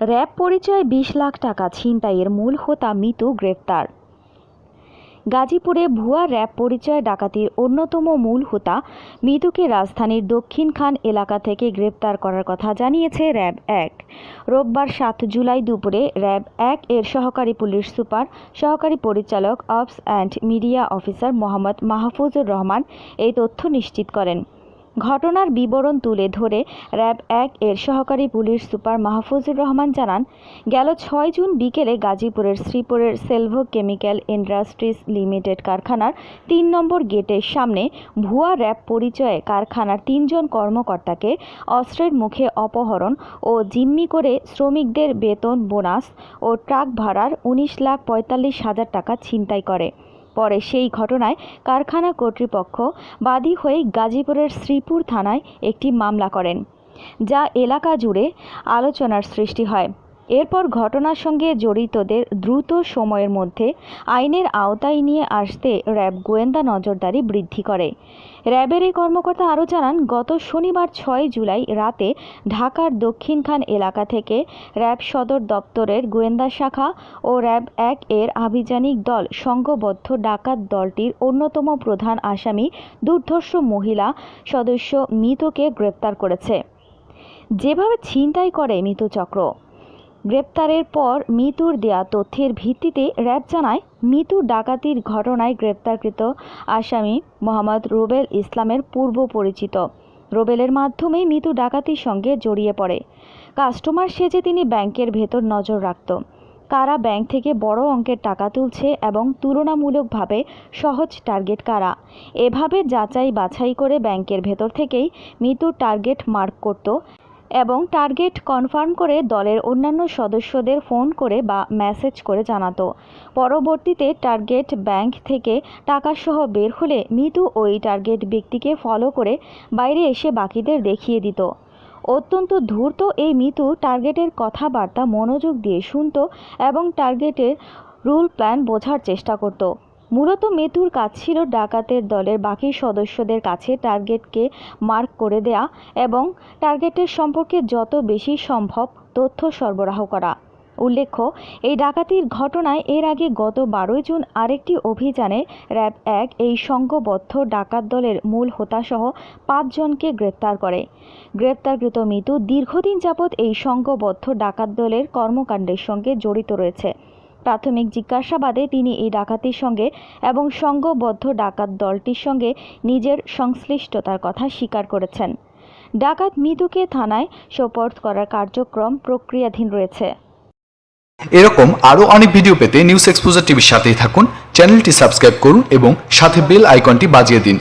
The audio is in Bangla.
র্যাব পরিচয় বিশ লাখ টাকা ছিনতাইয়ের মূল হোতা মিতু গ্রেপ্তার গাজীপুরে ভুয়া র্যাব পরিচয় ডাকাতির অন্যতম মূল হোতা মিতুকে রাজধানীর দক্ষিণ খান এলাকা থেকে গ্রেপ্তার করার কথা জানিয়েছে র্যাব এক। রোববার সাত জুলাই দুপুরে র্যাব এক এর সহকারী পুলিশ সুপার, সহকারী পরিচালক ops and media officer Mohammad Mahfuzur Rahman এই তথ্য নিশ্চিত করেন। ঘটনার বিবরণ তুলে ধরে র্যাব এক এর সহকারী পুলিশ সুপার মাহফুজুর রহমান জানান, গেল ছয় জুন বিকেলে গাজীপুরের শ্রীপুরের সেলভো কেমিক্যাল ইন্ডাস্ট্রিজ লিমিটেড কারখানার তিন নম্বর গেটের সামনে ভুয়া র্যাব পরিচয়ে কারখানার তিনজন কর্মকর্তাকে অস্ত্রের মুখে অপহরণ ও জিম্মি করে শ্রমিকদের বেতন, বোনাস ও ট্রাক ভাড়ার উনিশ লাখ পঁয়তাল্লিশ হাজার টাকা ছিনতাই করে। পরে সেই ঘটনায় কারখানা কর্তৃপক্ষ বাদী হয়ে গাজীপুরের শ্রীপুর থানায় একটি মামলা করেন, যা এলাকা জুড়ে আলোচনার সৃষ্টি হয়। এরপর ঘটনার সঙ্গে জড়িতদের দ্রুত সময়ের মধ্যে আইনের আওতায় নিয়ে আসতে র্যাব গোয়েন্দা নজরদারি বৃদ্ধি করে। র্যাবের এই কর্মকর্তা আরও জানান, গত শনিবার ছয় জুলাই রাতে ঢাকার দক্ষিণখান এলাকা থেকে র্যাব সদর দপ্তরের গোয়েন্দা শাখা ও র্যাব এক এর আভিযানিক দল সংঘবদ্ধ ডাকাত দলটির অন্যতম প্রধান আসামি দুর্ধর্ষ মহিলা সদস্য মৃতকে গ্রেপ্তার করেছে। যেভাবে ছিনতাই করে মিতু চক্র গ্রেপ্তারের পর মিতুর দেয়া তথ্যের ভিত্তিতে র্যাব জানায় মিতু ডাকাতির ঘটনায় গ্রেপ্তারকৃত আসামি মোহাম্মদ রুবেল ইসলামের পূর্ব পরিচিত। রুবেলের মাধ্যমেই মিতু ডাকাতির সঙ্গে জড়িয়ে পড়ে। কাস্টমার সেজে তিনি ব্যাংকের ভেতর নজর রাখত। কারা ব্যাংক থেকে বড় অঙ্কের টাকা তুলছে এবং তুলনামূলকভাবে সহজ টার্গেট কারা? এভাবে যাচাই বাছাই করে ব্যাংকের ভেতর থেকেই মিতুর টার্গেট মার্ক করত এবং টার্গেট কনফার্ম করে দলের অন্যান্য সদস্যদের ফোন করে বা মেসেজ করে জানাতো। পরবর্তীতে টার্গেট ব্যাংক থেকে টাকাসহ বের হলে মিতু ওই টার্গেট ব্যক্তিকে ফলো করে বাইরে এসে বাকিদের দেখিয়ে দিত। অত্যন্ত ধূর্ত এই মিতু টার্গেটের কথাবার্তা মনোযোগ দিয়ে শুনত এবং টার্গেটের রুল প্ল্যান বোঝার চেষ্টা করত। মূলত মেতুর কাজ ছিল ডাকাতের দলের বাকি সদস্যদের কাছে টার্গেটকে মার্ক করে দেয়া এবং টার্গেটের সম্পর্কে যত বেশি সম্ভব তথ্য সরবরাহ করা। উল্লেখ্য, এই ডাকাতির ঘটনায় এর আগে গত বারোই জুন আরেকটি অভিযানে র্যাব এক এই সংঘবদ্ধ ডাকাত দলের মূল হোতাসহ পাঁচজনকে গ্রেপ্তার করে। গ্রেপ্তারকৃত মিতু দীর্ঘদিন যাবৎ এই সংঘবদ্ধ ডাকাত দলের কর্মকাণ্ডের সঙ্গে জড়িত রয়েছে। প্রাথমিক জিজ্ঞাসাবাদে তিনি এই ডাকাতির সঙ্গে এবং সংঘবদ্ধ ডাকাত দলটির সঙ্গে নিজের সংশ্লিষ্টতার কথা স্বীকার করেছেন। ডাকাত মিতুকে থানায় সোপর্দ করার কার্যক্রম প্রক্রিয়াধীন রয়েছে। এরকম আরও অনেক ভিডিও পেতে নিউজ এক্সপোজার টিভির সাথেই থাকুন, চ্যানেলটি সাবস্ক্রাইব করুন এবং সাথে বেল আইকনটি বাজিয়ে দিন।